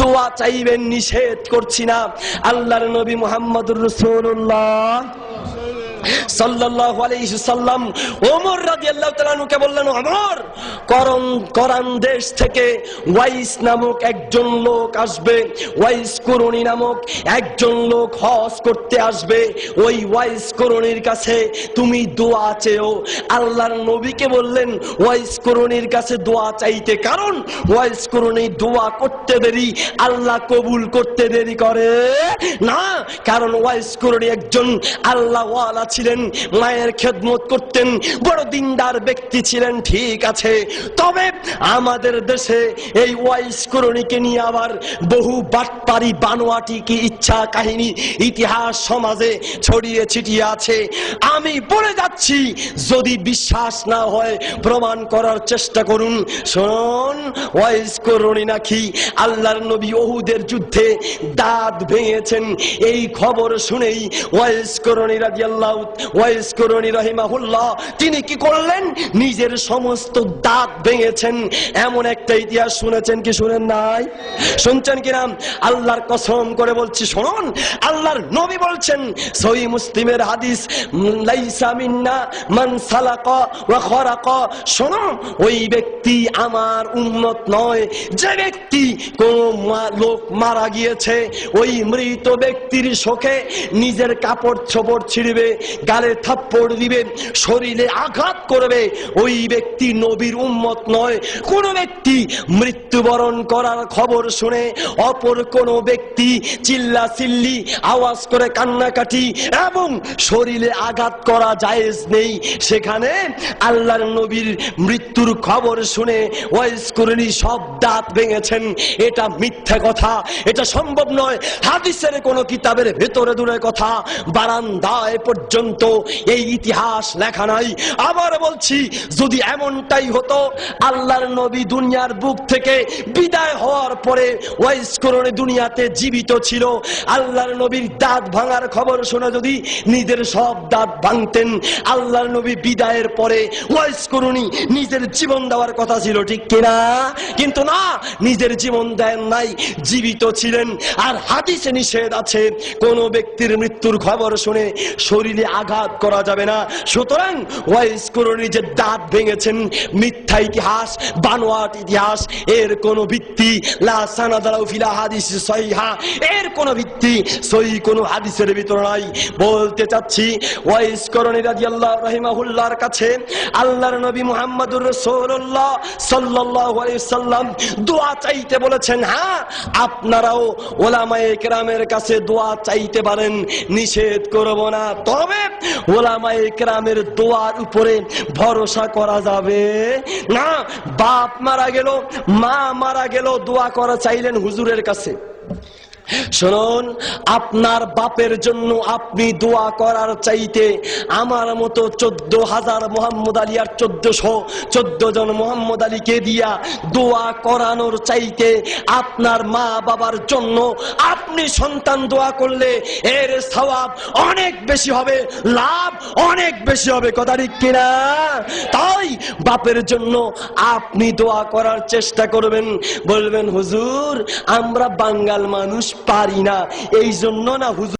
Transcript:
দোয়া চাইবেন, নিষেধ করছি না। আল্লাহর নবী মোহাম্মদুর রসুল্লাহ সাল্লাল্লাহু আলাইহি সাল্লাম ওমর রাদিয়াল্লাহু তাআলা তালুকে বললেন, ওমর করন কোরআন দেশ থেকে ওয়াইস নামক একজন লোক আসবে, ওয়াইস করুণী নামক একজন লোক হজ করতে আসবে। ওই ওয়াইস করুণীর কাছে তুমি দোয়া চেও। আল্লাহর নবীকে বললেন, ওয়াইস করুণীর কাছে দোয়া চাইতে কারণ ওয়াইস করুণী দোয়া করতে দেরি, আল্লাহ কবুল করতে দেরি করে। না, কারণ ওয়াইস করুণী একজন আল্লাহ ছিলেন, মায়ের খেদমত করতেন, বড় দিনদার ব্যক্তি ছিলেন, ঠিক আছে। তবে আমাদের দেশে এই ওয়াইস করণীকে নিয়ে আবার বহু বাটপারি বানোয়াটি কি ইচ্ছা কাহিনী ইতিহাস সমাজে ছড়িয়ে ছিটিয়ে আছে। আমি বলে যাচ্ছি, যদি বিশ্বাস না হয় প্রমাণ করার চেষ্টা করুন। শুনুন ওয়াইস করণী নাকি আল্লাহর নবী ওহুদের যুদ্ধে দাঁত ভেঙেছেন। এই খবর শুনেই ওয়াইস করণী রাদিয়াল্লাহু, ওয়াইস করণী রহিমাহুল্লাহ, তিনি কি করলেন? নিজের সমস্ত দাঁত ভেঙেছেন এমন একটা ইতিহাস শুনেছেন কি শুনেন নাই? শুনছেন কিনা আল্লাহর কসম করে বলছি, শুনুন, আল্লাহর নবী বলছেন, সহি মুসলিমের হাদিস, লাইসা মিন্না মান সালাকা ওয়া খরাকা। ওই ব্যক্তি আমার নয়, যে ব্যক্তি কোন লোক মারা গিয়েছে, ওই মৃত ব্যক্তির শোকে নিজের কাপড় ছোপড় ছিড়বে, গালে থাপ্পড় দিবে, শরীরে আঘাত করবে, ওই ব্যক্তি নবীর উম্মত নয়। কোন ব্যক্তি মৃত্যুবরণ করার খবর শুনে অপর কোন ব্যক্তি চিল্লা চিল্লি আওয়াজ করে কান্নাকাটি এবং শরীরে আঘাত করা জায়েজ নেই। সেখানে আল্লাহর নবীর মৃত্যুর খবর শুনে ওয়াইস করেনি সব দাঁত ভেঙেছেন। এটা মিথ্যা কথা, এটা সম্ভব নয়। হাদিসের কোন কিতাবের ভেতরে দূরে কথা, বারান্দায় পর্যন্ত এই ইতিহাস লেখা নাই। আবার বলছি, যদি এমনটাই হতো আল্লাহর নবী দুনিয়ার বুক থেকে বিদায় হওয়ার পরে ওয়াইস করণে দুনিয়াতে জীবিত ছিল। আল্লাহর নবীর দাঁত ভাঙার খবর শুনে যদি নিজের সব দাঁত ভাঙতেন, আল্লাহর নবী বিদায়ের পরে ওয়াইস করুনি নিজের জীবন দেওয়ার কথা ছিল, ঠিক কিনা? কিন্তু না, নিজের জীবন দেন নাই, জীবিত ছিলেন। আর হাদিসে নিষেধ আছে, কোন ব্যক্তির মৃত্যুর খবর শুনে শরীরে আঘাত করা যাবে না। সুতরাং ওয়াইস করুনি যে দাঁত ভেঙেছেন মিথ্যা ইতিহাস, বানোয়াট ইতিহাস, এর কোনো ভিত্তি, লা সানাদালাউ ফিলা হাদিস সহিহা, এর কোনো ভিত্তি সহি কোনো হাদিসের ভিতর নাই। বলতে চাচ্ছি, ওয়াইস করণী রাদিয়াল্লাহু রাহিমাহুল্লাহর কাছে আল্লাহর নবী মুহাম্মদুর রাসূলুল্লাহ সাল্লাল্লাহু আলাইহি সাল্লাম দোয়া চাইতে বলেছেন হ্যাঁ আপনারাও ওলামায়ে কেরামের কাছে দোয়া চাইতে পারেন, নিষেধ করব না। তবে ওলামায়ে কেরামের দোয়ার উপরে ভরসা করা যাবে। না, বাপ মারা গেল, মা মারা গেল, দোয়া করা চাইলেন হুজুরের কাছে। শুনুন, আপনার বাপের জন্য আপনি দোয়া করার চাইতে আমার মতো চোদ্দ হাজার মোহাম্মদ আলী আর চোদ্দশো চোদ্দ জন মোহাম্মদ আলীকে দিয়া দোয়া করানোর চাইতে আপনার মা বাবার জন্য আপনি সন্তান দোয়া করলে এর সওয়াব অনেক বেশি হবে, লাভ অনেক বেশি হবে, কথা ঠিক কিনা? তাই বাপের জন্য আপনি দোয়া করার চেষ্টা করবেন, বলবেন, হুজুর, আমরা বাঙ্গাল মানুষ পারি না। এই জন্য না হুজুর